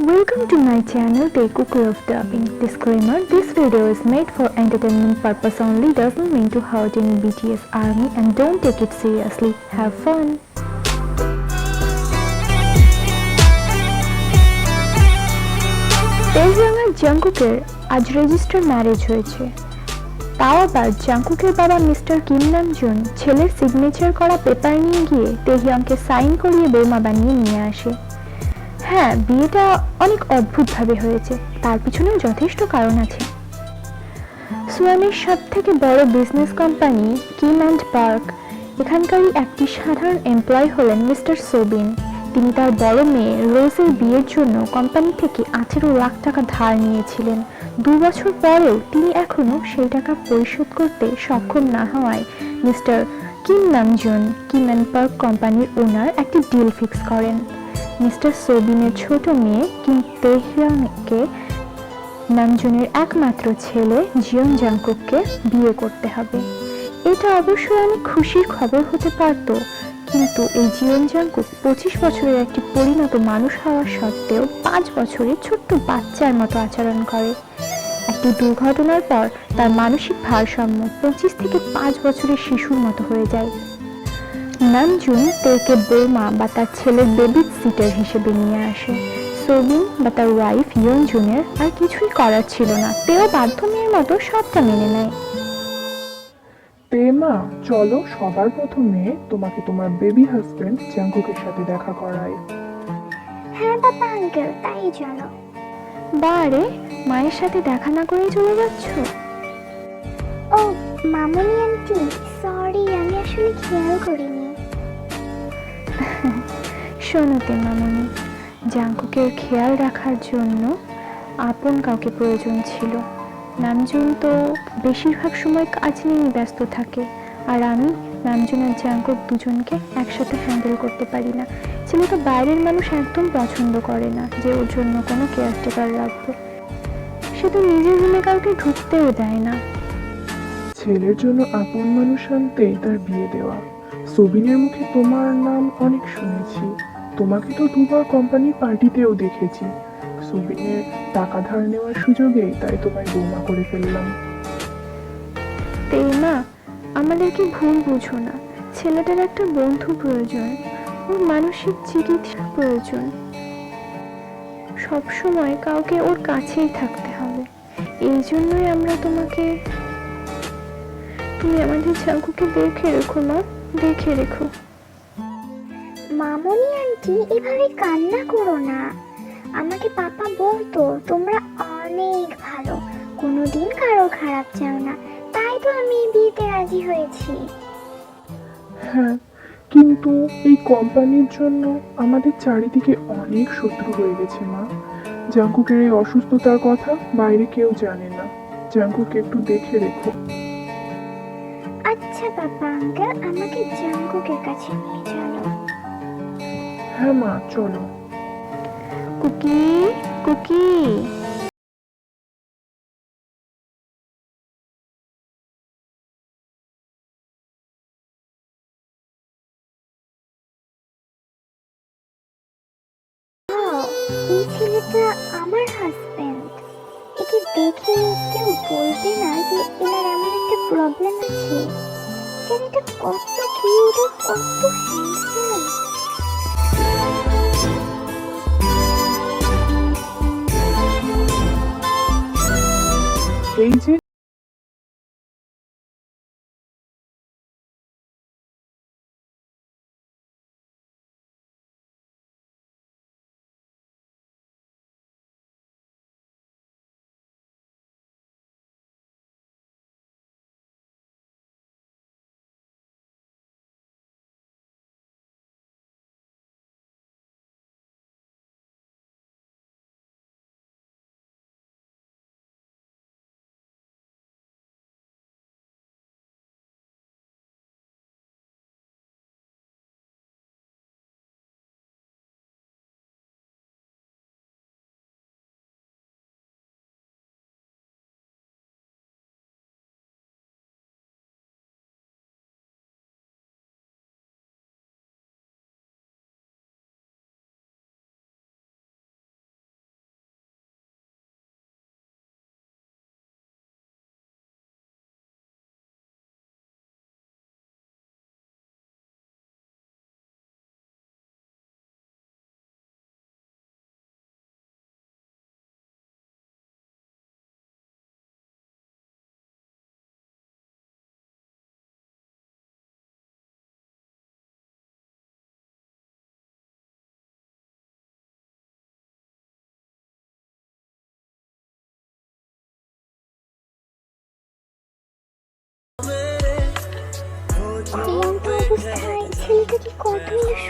Welcome to my channel Teku of Dubbing. Disclaimer This video is made for entertainment purpose only, doesn't mean to hurt any BTS army, and don't take it seriously. Have fun! তেজরাং আর জাঙ্কুকের আজ register marriage হয়েছে তাও আবার জাঙ্কুকের বাবা mister Kim Namjoon ছেলের signature করা paper নিয়ে গিয়ে তেহিয়াংকে সাইন করিয়ে বৌমা বানিয়ে নিয়ে আসে হ্যাঁ বিয়েটা অনেক অদ্ভুতভাবে হয়েছে। তার পিছনেও যথেষ্ট কারণ আছে। সুয়ানের সব থেকে বড় business company Kim and Park এখানকারই একটি সাধারণ এমপ্লয় হলেন মিস্টার সোবিন। তিনি তার বড় মেয়ে রোজের বিয়ের জন্য কোম্পানি থেকে আঠেরো লাখ টাকা ধার নিয়েছিলেন। দু বছর পরেও তিনি এখনও সেই টাকা পরিশোধ করতে সক্ষম না হওয়ায় mister Kim Namjoon Kim and Park কোম্পানির ওনার একটি ডিল ফিক্স করেন। মিস্টার সোবিনের ছোট মেয়ে কিম তেহরানকে নামজুনের একমাত্র ছেলে জিয়ন জাংকুককে বিয়ে করতে হবে। এটা অবশ্যই অনেক খুশির খবর হতে পারত, কিন্তু এই জিয়ন জাংকুক পঁচিশ বছরের একটি পরিণত মানুষ হওয়ার সত্ত্বেও পাঁচ বছরের ছোট্ট বাচ্চার মতো আচরণ করে। একটি দুর্ঘটনার পর তার মানসিক ভারসাম্য পঁচিশ থেকে পাঁচ বছরের শিশুর মতো হয়ে যায়। নামজুন তেকে বৌমা বা তার ছেলের বেবি সিটার হিসেবে নিয়ে আসে। সোবিন বা তার ওয়াইফ ইয়নজুনের আর কিছুই করার ছিল না। তেও বাধ্য মেয়ের মতো সবটা মেনে নেয়। তে মা চলো সবার প্রথমে তোমাকে তোমার বেবি হাজবেন্ড জাঙ্কুকের সাথে দেখা করাই। হ্যাঁ বাবা আঙ্কেল তাই চলো। বারে মায়ের সাথে দেখা না করে চলে যাচ্ছ? ও মামনি আন্টি সরি আমি আসলে খেয়াল করিনি। শোনোতে মামনি জাঙ্কুকের খেয়াল রাখার জন্য আপন কাউকে প্রয়োজন ছিল। নামজুন তো বেশিরভাগ সময় কাজ নিয়ে ব্যস্ত থাকে, আর আমি, নামজুন আর জাঙ্কুক দুজনকে একসাথে হ্যান্ডেল করতে পারি না। ছেলেটা বাইরের মানুষ একদম পছন্দ করে না যে ওর জন্য কোনো কেয়ারটেকার রাখব। সে তো নিজের রুমে কাউকে ঢুকতেও দেয় না। ছেলের জন্য আপন মানুষ আনতেই তার বিয়ে দেওয়া। সবিনের মুখে তোমার নাম অনেক শুনেছি। তোমাকে তো দুবার কোম্পানির পার্টিতেও দেখেছি। সবিনের টাকা ধার নেওয়ার সুযোগে তাই তোমায় বৌমা করে ফেললাম। তেই মা আমাদেরকে ভুল বুঝো না। ছেলেটার একটা বন্ধু প্রয়োজন। ওর মানসিক চিকিৎসা প্রয়োজন। সবসময় কাউকে ওর কাছেই থাকতে হবে। এই জন্যই আমরা তোমাকে তুমি আমাদের চাকুকে দেখে রেখো, মা। দেখে রেখো। মামনি আন্টি এভাবে কান্না করো না। আমাকে পাপা বলতো তোমরা অনেক ভালো। কোনোদিন কারও খারাপ চাও না। তাই তো আমি বিয়েতে রাজি হয়েছি। হ্যাঁ কিন্তু এই কোম্পানির জন্য আমাদের চারিদিকে অনেক শত্রু হয়ে গেছে মা। জাঙ্কুকের এই অসুস্থতার কথা বাইরে কেউ জানে না। জাঙ্কুকে একটু দেখে রেখো। বাবা আঙ্কেল আমাকে জাঙ্কুকের কাছে নিয়ে চলো। হ্যাঁ মা চলো। Cookie cookie. এই ছেলেটা আমার হাজবেন্ড একে দেখে কেউ বলবে না যে এনার এমন একটা প্রবলেম আছে। ছেলেটা কত কিউট আর কত হ্যান্ডসাম এই যে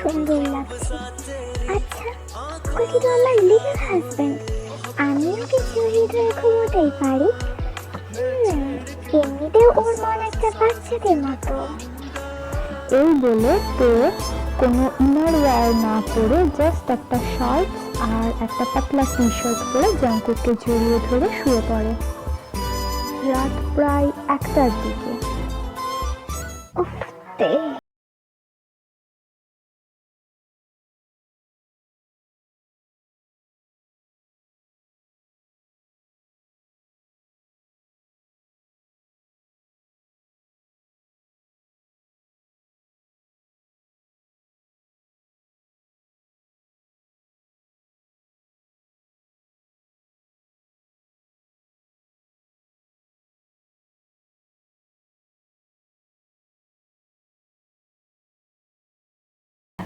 সুন্দর লাগছে। আচ্ছা কুকি তো আমার লিগাল হাজবেন্ড আমিও কিছু হৃদয়ে ঘুমোতেই পারি? এমনিতেও ওর মন একটা বাচ্চাদের মতো। এই বলে তে কোনো ইনার ওয়্যার না পরে জাস্ট একটা শার্ট আর একটা পাতলা টি শার্ট পরে জাঙ্কুককে জড়িয়ে ধরে শুয়ে পড়ে। রাত প্রায় একটার দিকে।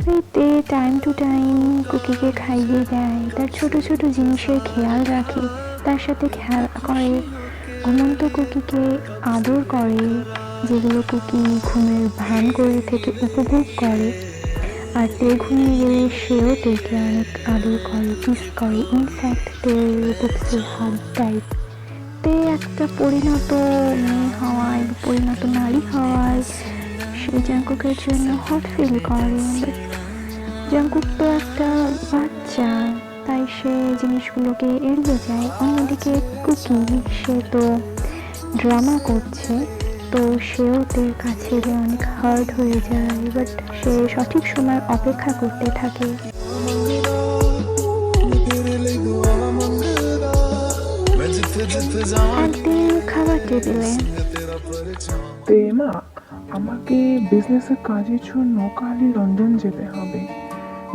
উফ তে তে টাইম টু টাইম কুকিকে খাইয়ে দেয়, তার ছোট ছোট জিনিসের খেয়াল রাখে, তার সাথে খেয়াল করে। ঘুমন্ত কুকিকে আদর করে, যেগুলো কুকি ঘুমের ভান করে থেকে উপভোগ করে। আর তে ঘুমিয়ে গেলে সেও তেকে অনেক আদর করে কিস করে। ইনফ্যাক্ট তের বুকসে হাত টাইপ তে একটা পরিণত মেয়ে হওয়ায়, পরিণত নারী হওয়ায় সেই জাঙ্কুকের জন্য হট ফিল করে। জাঙ্কুক তো একটা বাচ্চা, তাই সে জিনিসগুলোকে এড়িয়ে যায়। অন্যদিকে কুকি, সে তো ড্রামা করছে, তো সেও তের কাছে অনেক হার্ড হয়ে যায় বাট সে সঠিক সময় অপেক্ষা করতে থাকে। একদিন খাবার টেবিলে। তে মা আমাকে বিজনেসের কাজের জন্য কালই লন্ডন যেতে হবে।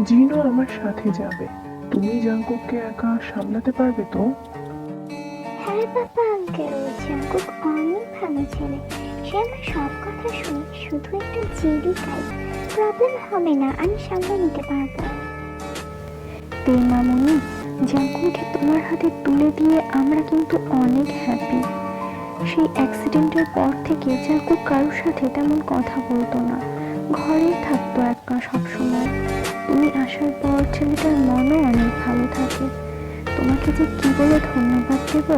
জিনও আমার সাথে যাবে। তুমি জাঙ্কুককে একা সামলাতে পারবে তো? হ্যাঁ বাবা আঙ্কেল জাঙ্কুক অনেক ভালো ছেলে। সে আমার সব কথা শুনে শুধু একটা জেদি প্রবলেম হবে না আমি সামলে নিতে পারব। মামুনি তোমার হাতে তুলে দিয়ে আমরা কিন্তু অনেক হ্যাপি সেই অ্যাক্সিডেন্টের পর থেকে জাঙ্কুক কারোর সাথে তেমন কথা বলতো না। ঘরেই থাকতো একা সবসময়। তুমি আসার পর ছেলেটার মনও অনেক ভালো থাকে। তোমাকে যে কি বলে ধন্যবাদ দেবো?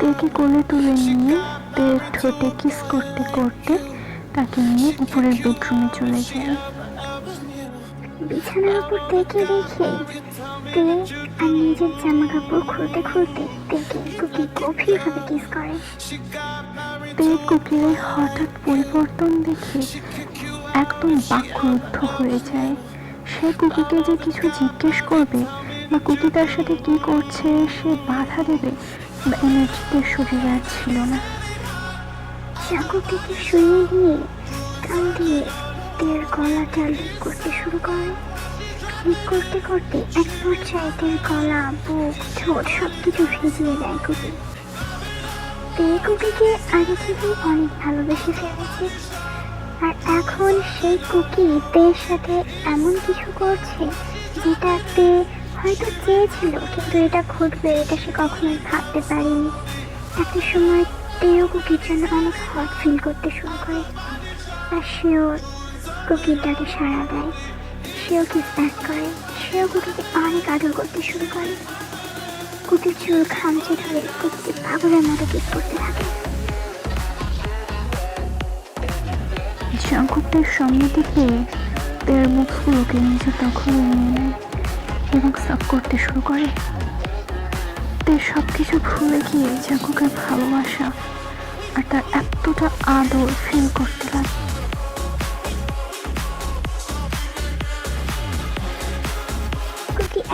তেকে কোলে তুলে নিয়ে তের ঠোঁটে কিস করতে করতে তাকে নিয়ে উপরের বেডরুমে চলে যায় বিছানার উপর রেখে তে আর নিজের জামা কাপড় খুলতে খুলতে দেখে কুকি গভীরভাবে কিস করে। তে কুকির হঠাৎ পরিবর্তন দেখে একদম হয়ে যায়। সে কুকিকে যে কিছু জিজ্ঞেস করবে বা কুকি তার সাথে কি করছে, সে বাধা দেবে বা এনার্জিতে শরীরে আর ছিল না। চাকুটিকে শুয়ে দিয়ে কান দিয়ে তের গলাটা লিক করতে শুরু করে। লিক করতে করতে এক পর্যায়ে তের গলা, বুক, ঠোঁট সব কিছু ভিজিয়ে দেয় কুকি। তে কুকিকে আগে থেকেই অনেক ভালোবেসে ফেলেছে। আর এখন সেই কুকি তের সাথে এমন কিছু করছে যেটা তে হয়তো চেয়েছিল কিন্তু এটা ঘটবে, এটা সে কখনোই ভাবতে পারেনি। একটা সময় তেও কুকির জন্য অনেক হট ফিল করতে শুরু করে, আর সেও কুকিটাকে সাড়া দেয়। সেও কিস ব্যাক করে, সেও কুকিকে অনেক আদর করতে শুরু করে। কুকির চুল খামচে ধরে কুকিকে পাগলের মতো কিস করতে থাকে। জাঙ্কুকদের সম্মতি পেয়ে তের মুখগুলোকে নিজে তখন নিয়ে নেয়। এবং সাপ করতে শুরু করে। তে সব কিছু ভুলে গিয়ে জাঙ্কুকের ভালোবাসা আর তার এতটা আদর ফিল করতে লাগে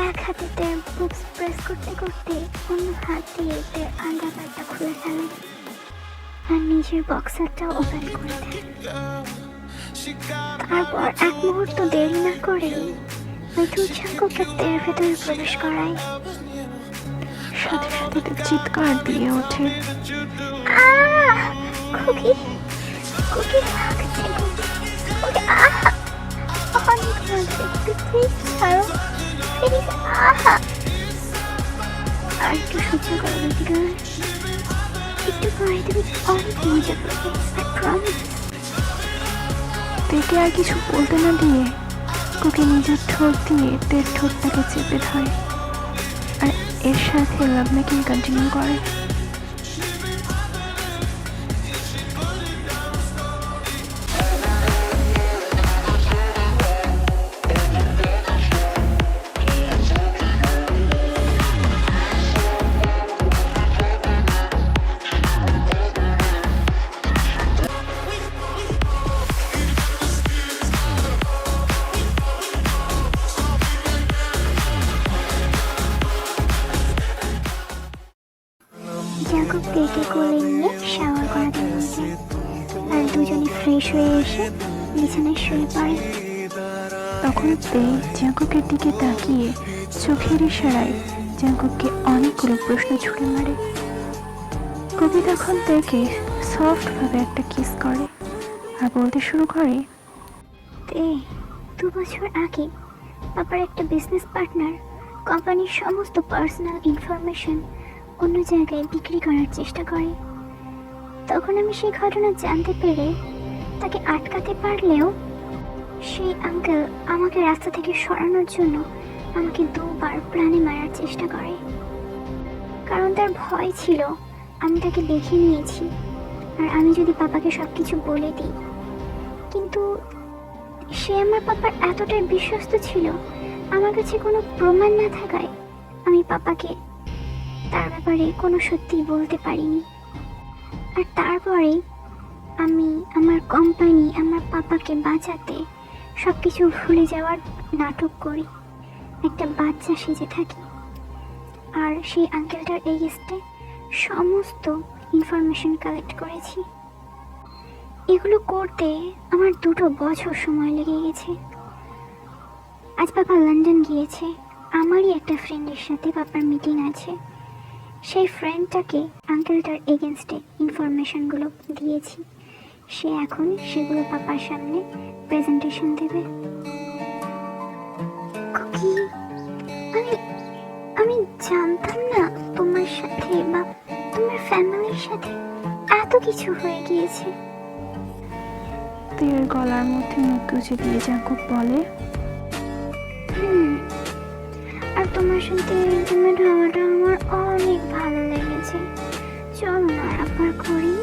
এক হাতে তের বুকস প্রেস করতে করতে অন্য হাত দিয়ে তের আন্ডারপ্যান্টটা খুলে ফেলে আর নিজের বক্সারটাও ওপেন করে দেয়। তারপর এক মুহূর্ত দেরি না করে মিঠু চাকুকে তের ভেতরে প্রবেশ করায়। সাথে সাথে তে চিৎকার দিয়ে ওঠে। প্লিজ আহ! আর একটু সহ্য করো তেকে আর কিছু বলতে না দিয়ে। কুকি নিজের ঠোঁট দিয়ে তের ঠোঁটটাকে চেপে ধরে। আর এর সাথে লাভ মেকিং কন্টিনিউ করে। তখন তে জাঙ্কুকের দিকে তাকিয়ে চোখের ইশারায় জাঙ্কুককে অনেকগুলো প্রশ্ন ছুড়ে মারে। কবি তখন তেকে সফটভাবে একটা কিস করে আর বলতে শুরু করে দু বছর আগে পাপার একটা বিজনেস পার্টনার কোম্পানির সমস্ত পার্সোনাল ইনফরমেশন অন্য জায়গায় বিক্রি করার চেষ্টা করে। তখন আমি সেই ঘটনা জানতে পেরে তাকে আটকাতে পারলেও সেই আঙ্কেল আমাকে রাস্তা থেকে সরানোর জন্য আমাকে দুবার প্রাণে মারার চেষ্টা করে। কারণ তার ভয় ছিল, আমি তাকে দেখে নিয়েছি আর আমি যদি পাপাকে সব কিছু বলে দিই। কিন্তু সে আমার পাপার এতটাই বিশ্বস্ত ছিল, আমার কাছে কোনো প্রমাণ না থাকায় আমি পাপাকে তার ব্যাপারে কোনো সত্যি বলতে পারিনি। আর তারপরে আমি আমার কোম্পানি আমার পাপাকে বাঁচাতে সব কিছু ভুলে যাওয়ার নাটক করি। একটা বাচ্চা সেজে থাকি। আর সেই আঙ্কেলটার এগেস্টে সমস্ত ইনফরমেশন কালেক্ট করেছি। এগুলো করতে আমার দুটো বছর সময় লেগে গেছে। আজ পাপা লন্ডন গিয়েছে। আমারই একটা ফ্রেন্ডের সাথে পাপার মিটিং আছে। সেই ফ্রেন্ডটাকে আঙ্কেলটার এগেনস্টে ইনফরমেশনগুলো দিয়েছি। সে এখন সেগুলো পাপার সামনে প্রেজেন্টেশন দেবে। খুকি আমি আমি জানতাম না তোমার সাথে বা তোমার ফ্যামিলির সাথে এত কিছু হয়ে গিয়েছে। তের গলার মধ্যে মুখ গুজে দিয়ে জাঙ্কুক বলে আর তোমার সাথে ইন্টিমেট হওয়াটা আমার অনেক ভালো লেগেছে। চল না আবার করে।